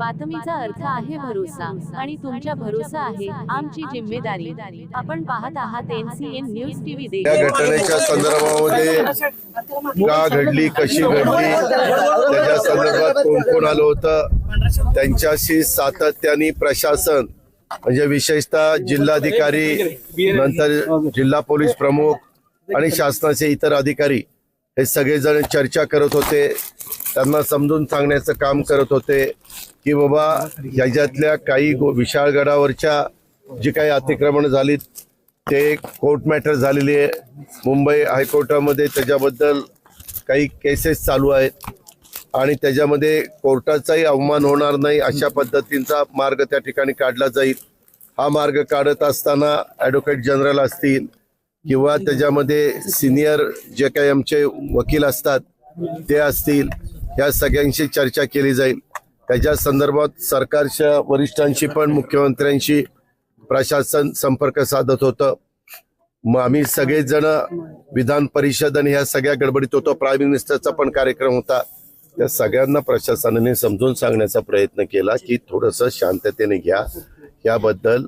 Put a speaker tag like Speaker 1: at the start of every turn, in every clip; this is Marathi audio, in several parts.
Speaker 1: बातमीचा अर्थ आहे भरोसा आणि तुमच्या भरोसा आहे आमची जिम्मेदारी. आपण पाहत आहात एनसीएन न्यूज टीव्ही
Speaker 2: या घटनेच्या संदर्भामध्ये का घडली कशी घडली त्याच्या संदर्भात कोण कोण आलं होतं? त्यांच्याशी सातत्याने प्रशासन म्हणजे विशेषतः जिल्हाधिकारी नंतर जिल्हा पोलीस प्रमुख आणि शासनाचे इतर अधिकारी हे सगळेजण चर्चा करत होते. त्यांना समजून सांगण्याचं काम करत होते की बाबा ह्याच्यातल्या काही गो- विशाळगडावरच्या जी काही अतिक्रमण झाली ते कोर्ट मॅटर झालेली आहे. मुंबई हायकोर्टामध्ये त्याच्याबद्दल काही केसेस चालू आहेत आणि त्याच्यामध्ये कोर्टाचाही अवमान होणार नाही अशा पद्धतींचा मार्ग त्या ठिकाणी काढला जाईल. हा मार्ग काढत असताना ॲडव्होकेट जनरल असतील किंवा त्याच्यामध्ये सिनियर जे काही आमचे वकील असतात ते असतील या सगळ्यांशी चर्चा केली जाईल. त्याच्या संदर्भात सरकारच्या वरिष्ठांशी पण मुख्यमंत्र्यांशी प्रशासन संपर्क साधत होतं. मग आम्ही सगळेच जण विधान परिषद आणि ह्या सगळ्या गडबडीत होतो. प्राईम मिनिस्टरचा पण कार्यक्रम होता. त्या सगळ्यांना प्रशासनाने समजून सांगण्याचा प्रयत्न केला की थोडस शांततेने घ्या. याबद्दल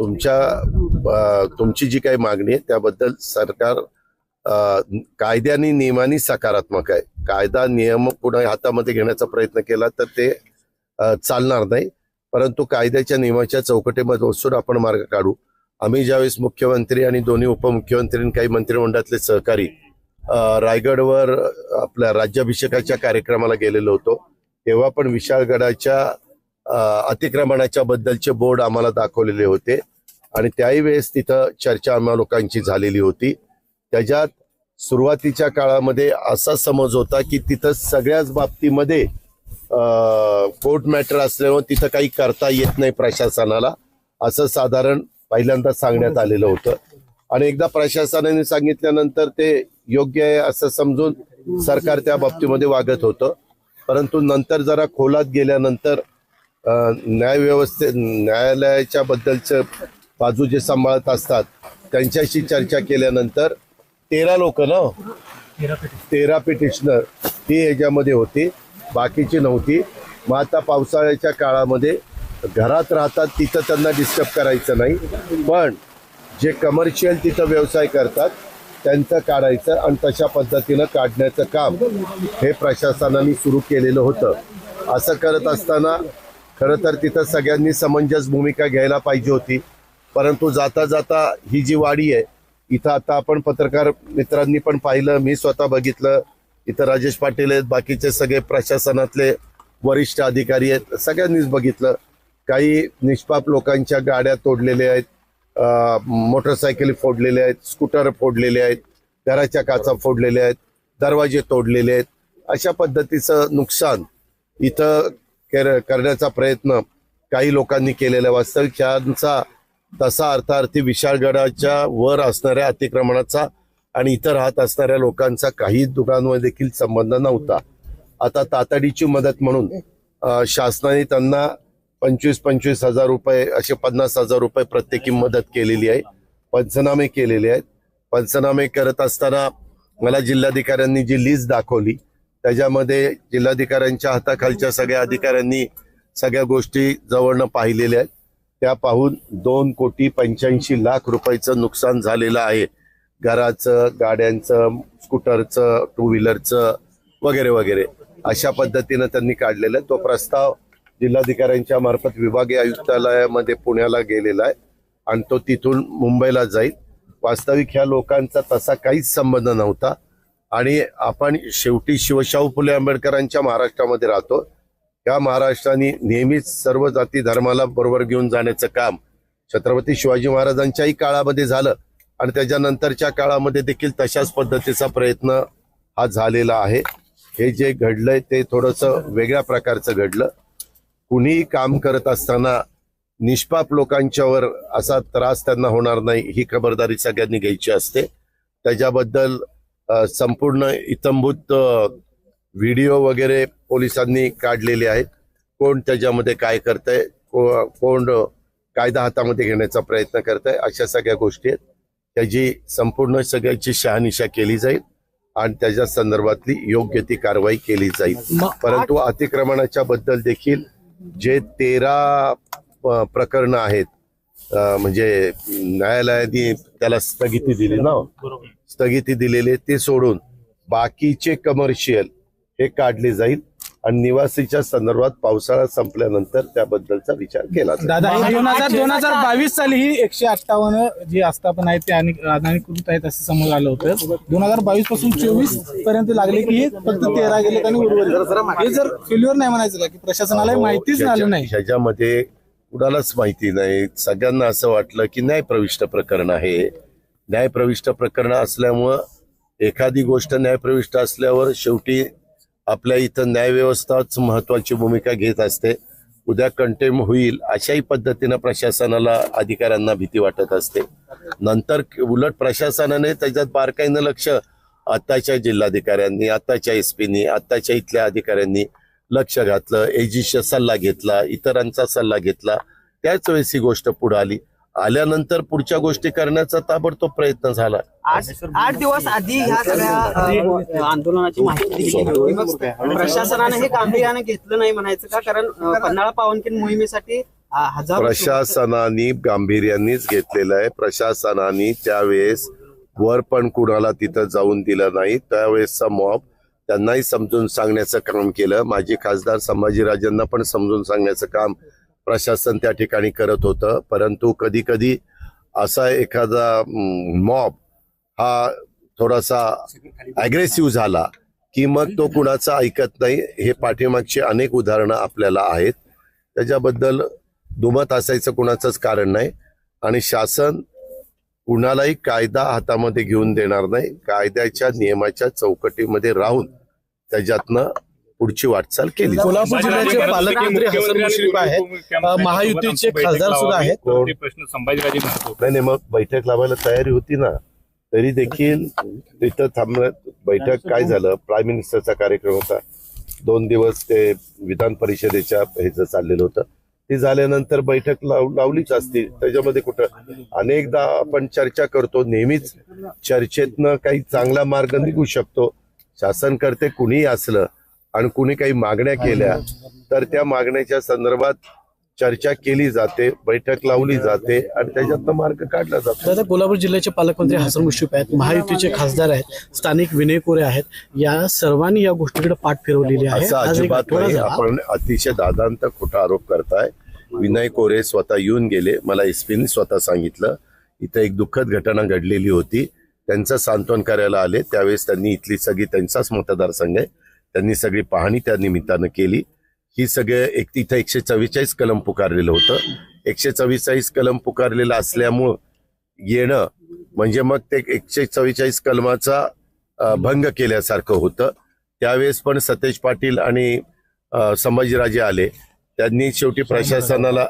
Speaker 2: तुमच्या तुमची जी काही मागणी आहे त्याबद्दल सरकार कायद्याने नियमाने सकारात्मक आहे. कायदा नियम पुन्हा हातामध्ये घेण्याचा प्रयत्न केला तर ते चालणार नाही. परंतु कायद्याच्या नियमाच्या चौकटीमध्ये बसून आपण मार्ग काढू. आम्ही ज्यावेळेस मुख्यमंत्री आणि दोन्ही उपमुख्यमंत्री आणि काही मंत्रिमंडळातले सहकारी रायगडवर आपल्या राज्याभिषेकाच्या कार्यक्रमाला गेलेलो होतो तेव्हा पण विशाळगडाच्या अतिक्रमणाच्या बद्दलचे बोर्ड आम्हाला दाखवलेले होते. आणि त्याही वेळेस तिथं चर्चा आम्हा लोकांची झालेली होती. त्याच्यात सुरुवातीच्या काळामध्ये असा समज होता की तिथं सगळ्याच बाबतीमध्ये कोर्ट मॅटर असल्यामुळे तिथं काही करता येत नाही प्रशासनाला असं साधारण पहिल्यांदा सांगण्यात आलेलं होतं. आणि एकदा प्रशासनाने सांगितल्यानंतर ते योग्य आहे असं समजून सरकार त्या बाबतीमध्ये वागत होतं. परंतु नंतर जरा खोलात गेल्यानंतर न्यायव्यवस्थे न्यायालयाच्या बद्दलचं बाजू जे सांभाळत असतात त्यांच्याशी चर्चा केल्यानंतर तेरा लोक ना तेरा पिटिशनर ती ह्याच्यामध्ये होती बाकीची नव्हती. मग आता पावसाळ्याच्या काळामध्ये घरात राहतात तिथं त्यांना डिस्टर्ब करायचं नाही. पण जे कमर्शियल तिथं व्यवसाय करतात त्यांचं काढायचं आणि तशा पद्धतीनं काढण्याचं काम हे प्रशासनाने सुरू केलेलं होतं. असं करत असताना खरं तर तिथं सगळ्यांनी समंजस भूमिका घ्यायला पाहिजे होती. परंतु जाता जाता ही जी वाडी आहे इथं आता आपण पत्रकार मित्रांनी पण पाहिलं मी स्वतः बघितलं. इथं राजेश पाटील आहेत बाकीचे सगळे प्रशासनातले वरिष्ठ अधिकारी आहेत सगळ्यांनीच बघितलं. काही निष्पाप लोकांच्या गाड्या तोडलेल्या आहेत मोटरसायकली फोडलेल्या आहेत स्कूटर फोडलेले आहेत घराच्या काचा फोडलेल्या आहेत दरवाजे तोडलेले आहेत. अशा पद्धतीचं नुकसान इथं करण्याचा प्रयत्न काही लोकांनी केलेला वास्तविक त्यांचा तसा अर्थार्थी विशाळगडाच्या वर असणाऱ्या अतिक्रमणाचा आणि इतर राहत असणाऱ्या लोकांचा काही दुकानामध्ये देखील संबंध नव्हता. आता तातडीची मदत म्हणून शासनाने त्यांना पंचवीस पंचवीस हजार रुपये असे पन्नास हजार रुपये प्रत्येकी मदत केलेली आहे. पंचनामे केलेले आहेत. पंचनामे करत असताना मला जिल्हाधिकाऱ्यांनी जी लिस्ट दाखवली त्याच्यामध्ये जिल्हाधिकाऱ्यांच्या हाताखालच्या सगळ्या अधिकाऱ्यांनी सगळ्या गोष्टी जवळनं पाहिलेल्या आहेत. त्या पाहून दोन कोटी पंच्याऐंशी लाख रुपयाचं नुकसान झालेलं आहे. घराचं गाड्यांचं स्कूटरचं टू व्हीलरचं वगैरे वगैरे. अशा पद्धतीनं त्यांनी काढलेला आहे. तो प्रस्ताव जिल्हाधिकाऱ्यांच्या मार्फत विभागीय आयुक्तालयामध्ये पुण्याला गेलेला आहे आणि तो तिथून मुंबईला जाईल. वास्तविक ह्या लोकांचा तसा काहीच संबंध नव्हता. आणि आपण शेवटी शिवशाहू फुले आंबेडकरांच्या महाराष्ट्रामध्ये राहतो. या महाराष्ट्राने नेहमीच सर्व जाती धर्माला बरोबर घेऊन जाण्याचं काम छत्रपती शिवाजी महाराजांच्याही काळामध्ये झालं आणि त्याच्यानंतरच्या काळामध्ये देखील तशाच पद्धतीचा प्रयत्न हा झालेला आहे. हे जे घडलंय ते थोडंसं वेगळ्या प्रकारचं घडलं. कुणीही काम करत असताना निष्पाप लोकांच्यावर असा त्रास त्यांना होणार नाही ही खबरदारी सगळ्यांनी घ्यायची असते. त्याच्याबद्दल संपूर्ण इतंभूत व्हिडिओ वगैरे पोलिसांनी काढलेले आहेत. कोण त्याच्यामध्ये काय करतंय को- कोण कायदा हातामध्ये घेण्याचा प्रयत्न करतंय अशा सगळ्या गोष्टी आहेत. त्याची संपूर्ण सगळ्याची शहानिशा केली जाईल आणि त्याच्या संदर्भातली योग्य ती कारवाई केली जाईल. परंतु अतिक्रमणाच्या बद्दल देखील जे तेरा प्रकरण आहेत म्हणजे न्यायालयाने त्याला स्थगिती दिली ना? स्थगिती दिलेली आहे, ते सोडून बाकीचे कमर्शियल हे काढले जाईल. आणि निवासीच्या संदर्भात पावसाळा संपल्यानंतर त्याबद्दलचा विचार केला
Speaker 3: दादा हे दोन हजार दोन हजार बावीस साली ही एकशे अठ्ठावन्न जी आस्थापन आहे ते आणि अनाधिकृत आहेत असं समोर आलं होतं. दोन हजार बावीसपासून चोवीसपर्यंत लागले की हे फक्त तेरा गेलेत आणि उर्वरित. हे जर फेल्युअर नाही म्हणायचं का की प्रशासनाला हे माहितीच झालं नाही?
Speaker 2: ह्याच्यामध्ये कुणालाच माहिती नाही. सगळ्यांना असं वाटलं की न्यायप्रविष्ट प्रकरण आहे. न्यायप्रविष्ट प्रकरण असल्यामुळं एखादी गोष्ट न्यायप्रविष्ट असल्यावर शेवटी आपल्या इथं न्यायव्यवस्थाच महत्वाची भूमिका घेत असते. उद्या कंटेम होईल अशाही पद्धतीनं प्रशासनाला अधिकाऱ्यांना भीती वाटत असते. नंतर उलट प्रशासनाने त्याच्यात बारकाईनं लक्ष आत्ताच्या जिल्हाधिकाऱ्यांनी आत्ताच्या एस पीनी आत्ताच्या इथल्या अधिकाऱ्यांनी लक्ष घातलं. एजीचा सल्ला घेतला इतरांचा सल्ला घेतला. त्याच वेळेस ही गोष्ट पुढे आली. आल्यानंतर पुढच्या गोष्टी करण्याचा ताबडतोब प्रयत्न झाला.
Speaker 4: आठ दिवस आधी ह्या सगळ्या आंदोलनाची माहिती दिली होती. मग प्रशासनाने हे गांभीर्याने घेतलं नाही म्हणायचं का? कारण अ, पन्हाळा पावनखिंड मोहिमेसाठी अ, हजारो
Speaker 2: प्रशासनाने गांभीर्यानेच घेतलेलं आहे. प्रशासनाने त्यावेळेस वर पण कुणाला तिथं जाऊन दिलं नाही. त्यावेळेसचा मॉब त्यांनाही समजून सांगण्याचं काम केलं. माजी खासदार संभाजीराजांना पण समजून सांगण्याचं काम प्रशासन त्या ठिकाणी करत होतं. परंतु कधी कधी असा एखादा मॉब हा थोडासा ॲग्रेसिव्ह झाला की मग तो कुणाचा ऐकत नाही. हे पाठीमागची अनेक उदाहरणं आपल्याला आहेत. त्याच्याबद्दल दुमत असायचं कुणाचंच कारण नाही. आणि शासन कुणालाही कायदा हातामध्ये घेऊन देणार नाही. कायद्याच्या नियमाच्या चौकटीमध्ये राहून त्याच्यातनं पुढची वाटचाल केली.
Speaker 3: कोल्हापूर जिल्ह्याचे पालकमंत्री हसन मुश्रीफ आहेत महायुतीचे खासदार सुद्धा आहेत.
Speaker 5: प्रश्न संभाजीराजे
Speaker 2: नाही नाही मग बैठक लावायला तयारी होती ना. तरी देखील तिथं थांब बैठक काय झालं? प्राईम मिनिस्टरचा कार्यक्रम होता. दोन दिवस ते विधान परिषदेच्या ह्याचं चाललेलं होतं. ते झाल्यानंतर बैठक लाव लावलीच असती. त्याच्यामध्ये कुठं अनेकदा आपण चर्चा करतो. नेहमीच चर्चेतनं काही चांगला मार्ग निघू शकतो. शासन करते कुणीही असलं आणि कुणी काही मागण्या केल्या तर त्या मागण्याच्या संदर्भात चर्चा केली जाते बैठक लावली जाते आणि त्याच्यातनं मार्ग काढला जातो.
Speaker 3: दादा कोल्हापूर जिल्ह्याचे पालकमंत्री हसन मुश्रीफ आहेत महायुतीचे खासदार आहेत स्थानिक विनय कोरे आहेत या सर्वांनी या गोष्टीकडे पाठ फिरवलेली आहे.
Speaker 2: अजिबात नाही. आपण अतिशय दादांत खोटा आरोप करताय. विनय कोरे स्वतः येऊन गेले. मला एसपीने स्वतः सांगितलं. इथं एक दुःखद घटना घडलेली होती. त्यांचं सांत्वन करायला आले. त्यावेळेस त्यांनी इथली सगळी त्यांचाच मतदारसंघ आहे. त्यांनी सगळी पाहणी त्या निमित्तानं केली. ही सगळे एक तिथं एकशे चव्वेचाळीस कलम पुकारलेलं होतं. एकशे चव्वेचाळीस कलम पुकारलेलं असल्यामुळं येणं म्हणजे मग ते एकशे चव्वेचाळीस कलमाचा भंग केल्यासारखं होतं. त्यावेळेस पण सतेज पाटील आणि संभाजीराजे आले. त्यांनी शेवटी प्रशासनाला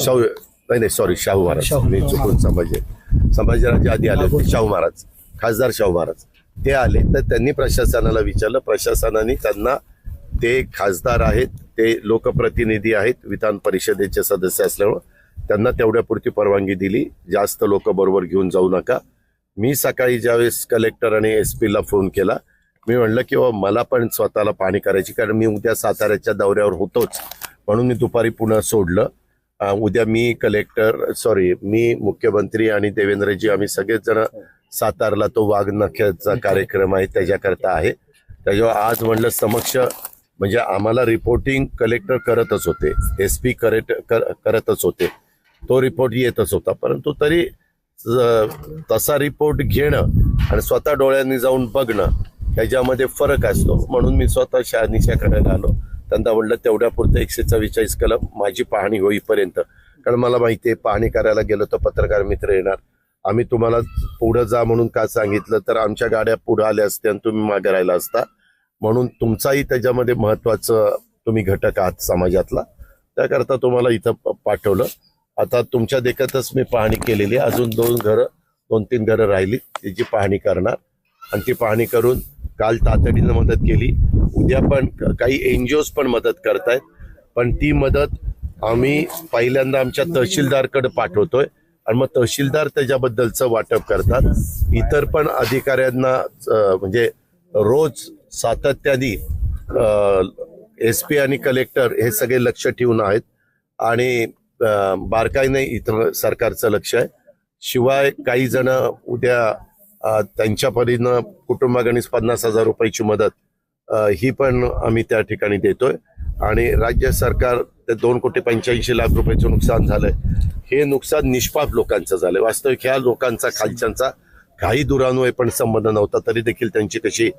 Speaker 2: शाहू नाही नाही सॉरी शाहू महाराज. मी चुकून संभाजी संभाजीराजे आधी आले होते. शाहू महाराज. खासदार शाहू महाराज. ते आले तर त्यांनी प्रशासनाला विचारलं. प्रशासनाने त्यांना ते खासदार आहेत ते लोकप्रतिनिधी आहेत विधान परिषदेचे सदस्य असल्यामुळं त्यांना तेवढ्यापुरती परवानगी दिली. जास्त लोक बरोबर घेऊन जाऊ नका. मी सकाळी ज्यावेळेस कलेक्टर आणि एस पीला फोन केला मी म्हणलं की "बाबा, मला पण स्वतःला पाणी करायची कारण मी उद्या साताऱ्याच्या दौऱ्यावर होतोच. म्हणून मी दुपारी पुन्हा सोडलं. उद्या मी कलेक्टर सॉरी मी मुख्यमंत्री आणि देवेंद्रजी आम्ही सगळेच जण सातारला तो वाघनख्याचा कार्यक्रम आहे त्याच्याकरता आहे. त्याच्यावर आज म्हणलं समक्ष म्हणजे आम्हाला रिपोर्टिंग कलेक्टर करतच होते. एस पी करतच होते. तो रिपोर्ट येतच होता. परंतु तरी तसा रिपोर्ट घेणं आणि स्वतः डोळ्यांनी जाऊन बघणं ह्याच्यामध्ये फरक असतो. म्हणून मी स्वतः शहानिशा करायला आलो. त्यांना म्हणलं तेवढ्या पुरतं एकशे चव्वेचाळीस कलम माझी पाहणी होईपर्यंत. कारण मला माहिती आहे पाहणी करायला गेलो तर पत्रकार मित्र येणार. आम्ही तुम्हाला पुढं जा म्हणून का सांगितलं तर आमच्या गाड्या पुढं आल्या असत्या आणि तुम्ही मागे राहिला असता. म्हणून तुमचाही त्याच्यामध्ये महत्वाचं तुम्ही घटक आहात समाजातला. त्याकरता तुम्हाला इथं पाठवलं. आता तुमच्या देखतच मी पाहणी केलेली. आहे अजून दोन घरं दोन तीन घरं राहिली. त्याची पाहणी करणार. आणि ती पाहणी करून काल तातडीनं मदत केली. उद्या पण क- काही ओज पण मदत करतायत. पण ती मदत आम्ही पहिल्यांदा आमच्या तहसीलदारकडे पाठवतोय. आणि मग तहसीलदार त्याच्याबद्दलचं वाटप करतात. इतर पण अधिकाऱ्यांना म्हणजे रोज सातत्याने एस पी आणि कलेक्टर हे सगळे लक्ष ठेवून आहेत. आणि बारकाईने इथं सरकारचं लक्ष आहे. शिवाय काही जण उद्या त्यांच्या परीनं कुटुंबागणीस पन्नास हजार रुपयाची मदत ही पण आम्ही त्या ठिकाणी देतोय. आणि राज्य सरकार ते दोन कोटी पंच्याऐंशी लाख रुपयाचं नुकसान झालंय. हे नुकसान निष्पाप लोकांचं झालंय. वास्तविक ह्या लोकांचा खालच्यांचा काही दुरान्वय पण संबंध नव्हता. तरी देखील त्यांची कशी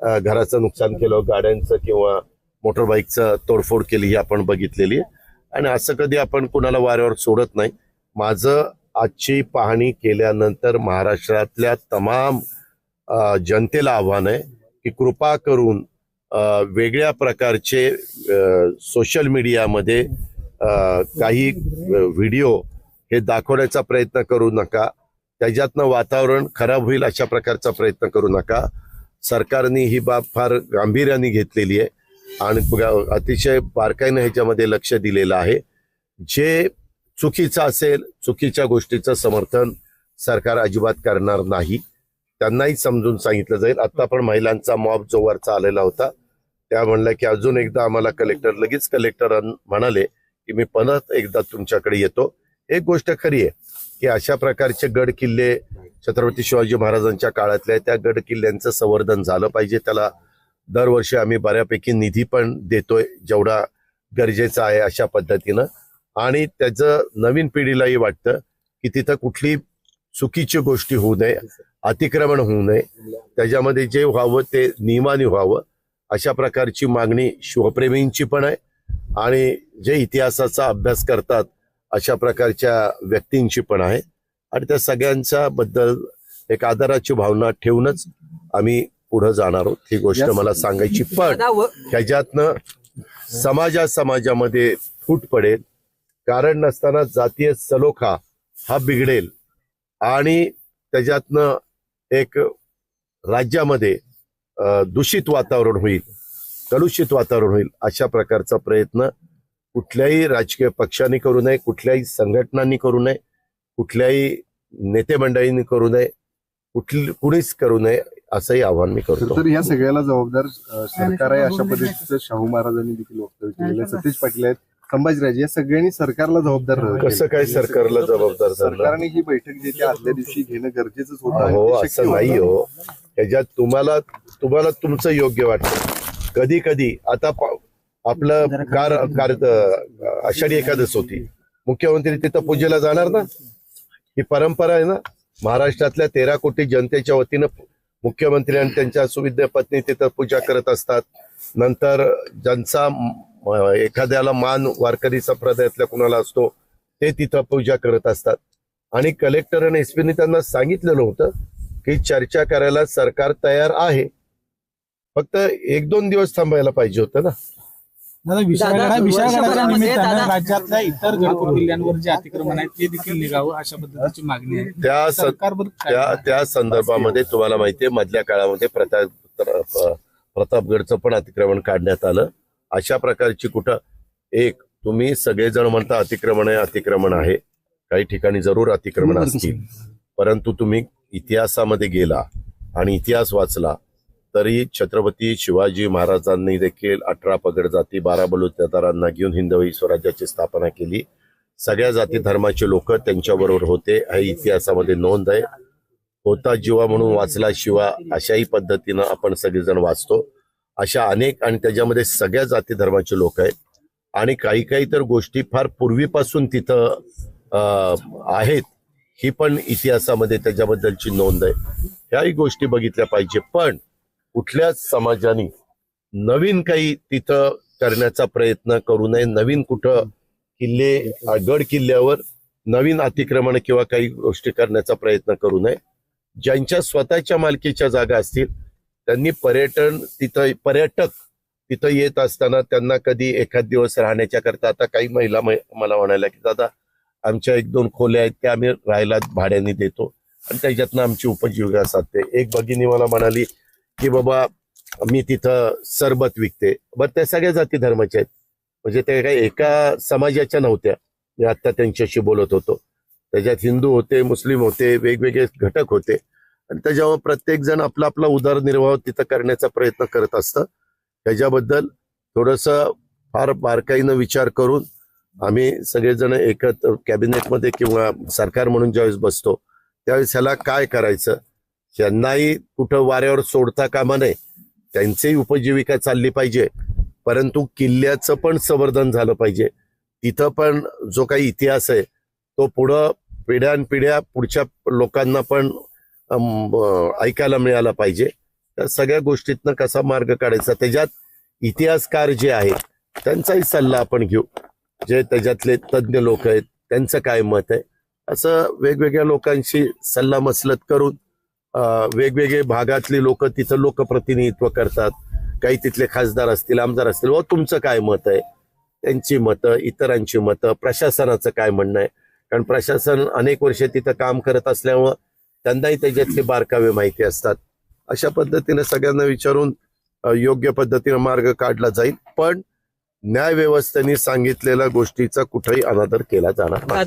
Speaker 2: घराचं नुकसान केलं गाड्यांचं किंवा मोटरबाईकचं तोडफोड केली ही आपण बघितलेली आहे. आणि असं कधी आपण कुणाला वाऱ्यावर सोडत नाही. माझं आजची पाहणी केल्यानंतर महाराष्ट्रातल्या तमाम जनतेला आव्हान आहे की कृपा करून वेगळ्या प्रकारचे सोशल मीडियामध्ये काही व्हिडिओ हे दाखवण्याचा प्रयत्न करू नका. त्याच्यातनं वातावरण खराब होईल अशा प्रकारचा प्रयत्न करू नका. सरकारने ही बाब फार गांभीर्याने घेतलेली आहे आणि अतिशय बारकाईनं ह्याच्यामध्ये लक्ष दिलेलं आहे. जे चुकीचं असेल चुकीच्या गोष्टीचं समर्थन सरकार अजिबात करणार नाही. त्यांनाही समजून सांगितलं जाईल. आत्ता पण महिलांचा मॉब जो वरचा आलेला होता त्या म्हणल्या की अजून एकदा आम्हाला कलेक्टर लगेच कलेक्टर म्हणाले की मी परत एकदा तुमच्याकडे येतो. एक गोष्ट खरी आहे की अशा प्रकारचे गड किल्ले छत्रपती शिवाजी महाराजांच्या काळातल्या त्या गड किल्ल्यांचं संवर्धन झालं पाहिजे. त्याला दरवर्षी आम्ही बऱ्यापैकी निधी पण देतोय जेवढा गरजेचा आहे अशा पद्धतीनं. आणि त्याचं नवीन पिढीलाही वाटतं की तिथं कुठली चुकीची गोष्टी होऊ नये अतिक्रमण होऊ नये. त्याच्यामध्ये जे व्हावं ते नियमाने व्हावं. अशा प्रकारची मागणी शिवप्रेमींची पण आहे. आणि जे इतिहासाचा अभ्यास करतात अशा प्रकारच्या व्यक्तींची पण आहे. आणि त्या सगळ्यांच्या बद्दल एक आदराची भावना ठेवूनच आम्ही पुढे जाणार आहोत. ही गोष्ट मला सांगायची. पण ह्याच्यातनं समाजा समाजामध्ये फूट पडेल. कारण नसताना जातीय सलोखा हा बिघडेल. आणि त्याच्यातनं एक राज्यामध्ये दूषित वातावरण होईल कलुषित वातावरण होईल अशा प्रकारचा प्रयत्न कुठल्याही राजकीय पक्षांनी करू नये कुठल्याही संघटनांनी करू नये कुठल्याही नेते मंडळींनी करू नये कुठली कुणीच करू नये असंही आवाहन मी करतो.
Speaker 5: तर या सगळ्याला जबाबदार सरकार आहे अशा पद्धतीचं शाहू महाराजांनी देखील वक्तव्य केलेलं आहे. सतीश पाटील आहेत. संभाजीराजे या सगळ्यांनी सरकारला जबाबदार
Speaker 2: कसं काय सरकारला जबाबदार धरलं?
Speaker 5: सरकारने ही बैठक जी त्या आदल्या दिवशी घेणं गरजेचंच होतं. आणि
Speaker 2: हो
Speaker 5: ते शक्य
Speaker 2: असं नाही. हो. ह्याच्यात तुम्हाला तुम्हाला तुमचं योग्य वाटतं. कधी कधी आता पा- आपलं कार कार आषाढी एकादश होती. मुख्यमंत्री तिथं पूजेला जाणार ना? ही परंपरा आहे ना? महाराष्ट्रातल्या तेरा कोटी जनतेच्या वतीनं मुख्यमंत्री आणि त्यांच्या सुविद्या पत्नी तिथं पूजा करत असतात. नंतर ज्यांचा एखाद्याला मान वारकरी संप्रदायातल्या कुणाला असतो ते तिथं पूजा करत असतात. आणि कलेक्टर आणि एसपीने त्यांना सांगितलेलं होतं की चर्चा करायला सरकार तयार आहे. फक्त एक दोन दिवस थांबायला पाहिजे होतं ना?
Speaker 3: दादा विशाळगडा
Speaker 4: दादा,
Speaker 3: विशाळगडाच्या
Speaker 4: वर्षभरामध्ये
Speaker 3: निमित्तानं
Speaker 4: दादा-
Speaker 3: राज्यातल्या इतर गड किल्ल्यांवर जे अतिक्रमण आहे ते देखील निघावं अशा पद्धतीची मागणी आहे.
Speaker 2: त्या स-
Speaker 3: सरकारबद्दल काय
Speaker 2: त्या त्या संदर्भामध्ये तुम्हाला माहितीये मधल्या काळामध्ये प्रताप प्रतापगडचं पण अतिक्रमण काढण्यात आलं. अशा प्रकारची कुठं एक तुम्ही सगळेजण म्हणता अतिक्रमण आहे अतिक्रमण आहे. काही ठिकाणी जरूर अतिक्रमण असतील. परंतु तुम्ही इतिहासामध्ये गेला आणि इतिहास वाचला तरी छत्रपती शिवाजी महाराजांनी देखील अठरा पगड जाती बारा बलुतेदारांना घेऊन हिंदवी स्वराज्याची स्थापना केली. सगळ्या जाती धर्माचे लोक त्यांच्याबरोबर होते. हे इतिहासामध्ये नोंद आहे. होता जीवा म्हणून वाचला शिवा अशाही पद्धतीनं आपण सगळेजण वाचतो. अशा अनेक आणि त्याच्यामध्ये सगळ्या जाती धर्माचे लोक आहेत. आणि काही काही तर गोष्टी फार पूर्वीपासून तिथं अं, आहेत. ही पण इतिहासामध्ये त्याच्याबद्दलची नोंद आहे. ह्याही गोष्टी बघितल्या पाहिजे. पण कुठल्याच समाजाने नवीन काही तिथं करण्याचा प्रयत्न करू नये. नवीन कुठं किल्ले गड किल्ल्यावर नवीन अतिक्रमण किंवा काही गोष्टी करण्याचा प्रयत्न करू नये. ज्यांच्या स्वतःच्या मालकीच्या जागा असतील त्यांनी पर्यटन तिथं पर्यटक तिथं येत असताना त्यांना कधी एखाद दिवस राहण्याच्या करता आता काही महिला मला म्हणाल्या की दादा आमच्या एक दोन खोल्या आहेत त्या आम्ही राहायला भाड्याने देतो. आणि त्याच्यातनं आमची उपजीविका साधते एक भगिनी मला म्हणाली की बाबा मी तिथं सरबत विकते. बर त्या सगळ्या जाती धर्माच्या आहेत. म्हणजे ते काही एका समाजाच्या नव्हत्या. मी आता त्यांच्याशी बोलत होतो. त्याच्यात हिंदू होते मुस्लिम होते वेगवेगळे घटक होते. आणि त्याच्यावर प्रत्येक जण आपला आपला उदरनिर्वाह तिथं करण्याचा प्रयत्न करत असतं. त्याच्याबद्दल थोडस फार बारकाईनं विचार करून आम्ही सगळेजण एकत्र कॅबिनेटमध्ये किंवा सरकार म्हणून ज्यावेळेस बसतो त्यावेळेस ह्याला काय करायचं? त्यांनाही कुठं वाऱ्यावर सोडता कामा नये. त्यांचीही उपजीविका चालली पाहिजे. परंतु किल्ल्याचं पण संवर्धन झालं पाहिजे. तिथं पण जो काही इतिहास आहे तो पुढं पिढ्यानपिढ्या पुढच्या लोकांना पण ऐकायला मिळाला पाहिजे. त्या सगळ्या गोष्टीतनं कसा मार्ग काढायचा? त्याच्यात इतिहासकार जे आहेत त्यांचाही सल्ला आपण घेऊ. जे त्याच्यातले तज्ज्ञ लोक आहेत त्यांचं काय मत आहे? असं वेगवेगळ्या लोकांशी सल्ला मसलत करून वेगवेगळे भागातली लोक तिथं लोकप्रतिनिधित्व करतात. काही तिथले खासदार असतील आमदार असतील व तुमचं काय मत आहे? त्यांची मतं इतरांची मतं प्रशासनाचं काय म्हणणं आहे? कारण प्रशासन अनेक वर्ष तिथं काम करत असल्यामुळं त्यांनाही त्याच्यातले बारकावे माहिती असतात. अशा पद्धतीने सगळ्यांना विचारून योग्य पद्धतीने मार्ग काढला जाईल. पण न्याय व्यवस्थेने सांगितलेल्या गोष्टीचा कुठेही अनादर केला जाणार नाही.